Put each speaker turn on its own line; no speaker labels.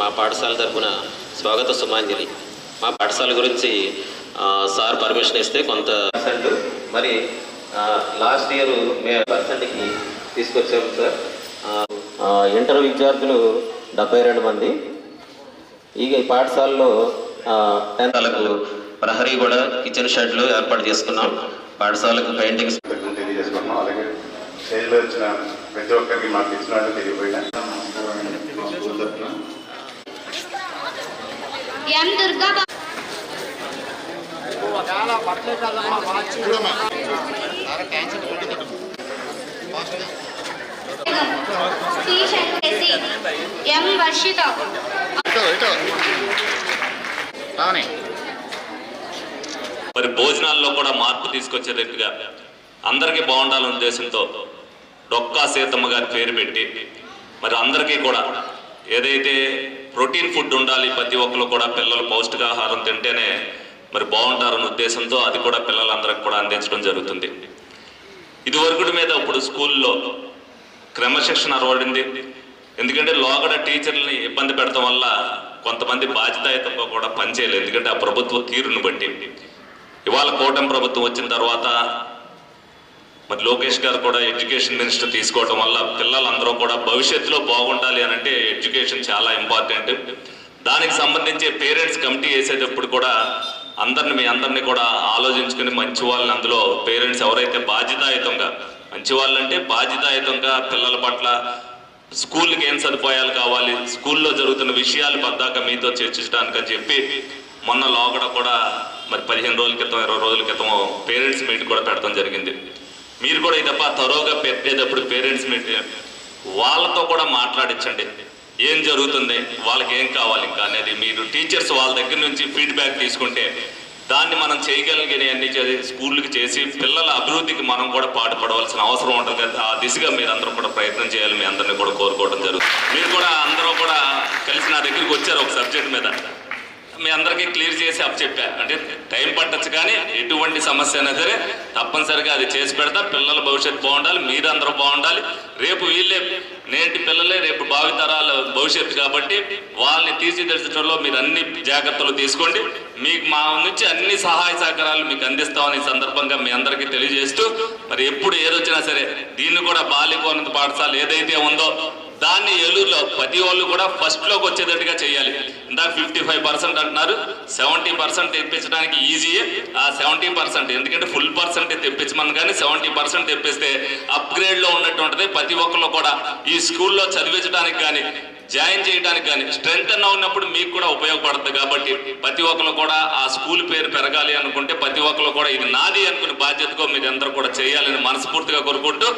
మా పాఠశాల తరఫున స్వాగత సుమాంజలి. మా పాఠశాల గురించి సార్ పర్మిషన్ ఇస్తే కొంత మరి లాస్ట్ ఇయర్ మేము పర్సెంట్కి తీసుకొచ్చాము సార్. ఇంటర్ విద్యార్థులు డెబ్బై రెండు మంది. ఈ పాఠశాలలో టెన్త్లకు ప్రహరీ కూడా కిచెన్ షెడ్లు ఏర్పాటు చేసుకున్నాం. పాఠశాలకు పెయింటింగ్స్
కృతజ్ఞతలు తెలియజేసుకుంటున్నాం అలాగే స్టేజ్లో వచ్చిన ప్రతి ఒక్కరికి మాకు ఇచ్చినట్టు తెలియపోయినా.
ఎం దుర్గా శంకరేసి ఎం వర్షిత
మరి భోజనాల్లో కూడా మార్పు తీసుకొచ్చేటట్టుగా అందరికీ బాగుండాలనే ఉద్దేశంతో డొక్కా సీతమ్మ గారి పేరు పెట్టి మరి అందరికీ కూడా ఏదైతే ప్రోటీన్ ఫుడ్ ఉండాలి ప్రతి ఒక్కరు కూడా పిల్లలు పౌష్టికాహారం తింటేనే మరి బాగుంటారన్న ఉద్దేశంతో అది కూడా పిల్లలందరికీ కూడా అందించడం జరుగుతుంది. ఇదివరకు మీద ఇప్పుడు స్కూల్లో క్రమశిక్షణ అరవడింది ఎందుకంటే లోగడ టీచర్లని ఇబ్బంది పెడటం వల్ల కొంతమంది బాధ్యతాయుతంగా కూడా పనిచేయలేదు ఎందుకంటే ఆ ప్రభుత్వ తీరును బట్టి. ఇవాళ కూటమి ప్రభుత్వం వచ్చిన తర్వాత మరి లోకేష్ గారు కూడా ఎడ్యుకేషన్ మినిస్టర్ తీసుకోవడం వల్ల పిల్లలందరూ కూడా భవిష్యత్తులో బాగుండాలి అని అంటే ఎడ్యుకేషన్ చాలా ఇంపార్టెంట్. దానికి సంబంధించి పేరెంట్స్ కమిటీ వేసేటప్పుడు కూడా అందరిని మీ అందరినీ కూడా ఆలోచించుకుని మంచి వాళ్ళని అందులో పేరెంట్స్ ఎవరైతే బాధ్యతాయుతంగా మంచి వాళ్ళంటే బాధ్యతాయుతంగా పిల్లల పట్ల స్కూల్కి ఏం సదుపాయాలు కావాలి స్కూల్లో జరుగుతున్న విషయాలు పద్దాక మీతో చర్చించడానికి అని చెప్పి మొన్న లోగడ కూడా మరి పదిహేను రోజుల క్రితం ఇరవై రోజుల క్రితం పేరెంట్స్ మీట్ కూడా పెట్టడం జరిగింది. మీరు కూడా ఇదప్ప తరోగా పెట్టేటప్పుడు పేరెంట్స్ మీట్ వాళ్ళతో కూడా మాట్లాడించండి. ఏం జరుగుతుంది? వాళ్ళకి ఏం కావాలి? ఇంకా అనేది మీరు టీచర్స్ వాళ్ళ దగ్గర నుంచి ఫీడ్బ్యాక్ తీసుకుంటే దాన్ని మనం చేయగలిగిన అన్ని చేసి స్కూళ్ళకి చేసి పిల్లల అభివృద్ధికి మనం కూడా పాటుపడవలసిన అవసరం ఉంటుంది. కదా ఆ దిశగా మీరు అందరూ కూడా ప్రయత్నం చేయాలి. మీ అందరినీ కూడా కోరుకోవడం జరుగుతుంది. మీరు కూడా అందరూ కూడా కలిసి నా దగ్గరికి వచ్చారు ఒక సబ్జెక్ట్ మీద. మీ అందరికీ క్లియర్ చేసి అప్ చెప్పా అంటే టైం పట్టచ్చు కానీ ఎటువంటి సమస్య అయినా సరే తప్పనిసరిగా అది చేసి పెడతా. పిల్లల భవిష్యత్తు బాగుండాలి మీరందరూ బాగుండాలి. రేపు వీళ్ళే నేటి పిల్లలే రేపు భావితరాల భవిష్యత్తు కాబట్టి వాళ్ళని తీర్చిదిద్దడంలో మీరు అన్ని జాగ్రత్తలు తీసుకోండి. మీకు మా నుంచి అన్ని సహాయ సహకారాలు మీకు అందిస్తామని సందర్భంగా మీ అందరికీ తెలియజేస్తూ మరి ఎప్పుడు ఏదొచ్చినా సరే దీన్ని కూడా బాలికోన్నత పాఠశాల ఏదైతే ఉందో దాన్ని ఏలూరులో ప్రతి వాళ్ళు కూడా ఫస్ట్లోకి వచ్చేటట్టుగా చేయాలి. ఇందాక ఫిఫ్టీ ఫైవ్ పర్సెంట్ అంటున్నారు. సెవెంటీ పర్సెంట్ తెప్పించడానికి ఈజీయే ఆ సెవెంటీ పర్సెంట్ ఎందుకంటే ఫుల్ పర్సెంట్ తెప్పించమని కానీ సెవెంటీ పర్సెంట్ తెప్పిస్తే అప్గ్రేడ్లో ఉన్నటువంటిది ప్రతి ఒక్కళ్ళు కూడా ఈ స్కూల్లో చదివించడానికి కానీ జాయిన్ చేయడానికి కానీ స్ట్రెంత్ అన్న ఉన్నప్పుడు మీకు కూడా ఉపయోగపడుతుంది కాబట్టి ప్రతి ఒక్కరు కూడా ఆ స్కూల్ పేరు పెరగాలి అనుకుంటే ప్రతి ఒక్కరు కూడా ఇది నాది అనుకునే బాధ్యతగా మీరు అందరూ కూడా చేయాలని మనస్ఫూర్తిగా కోరుకుంటూ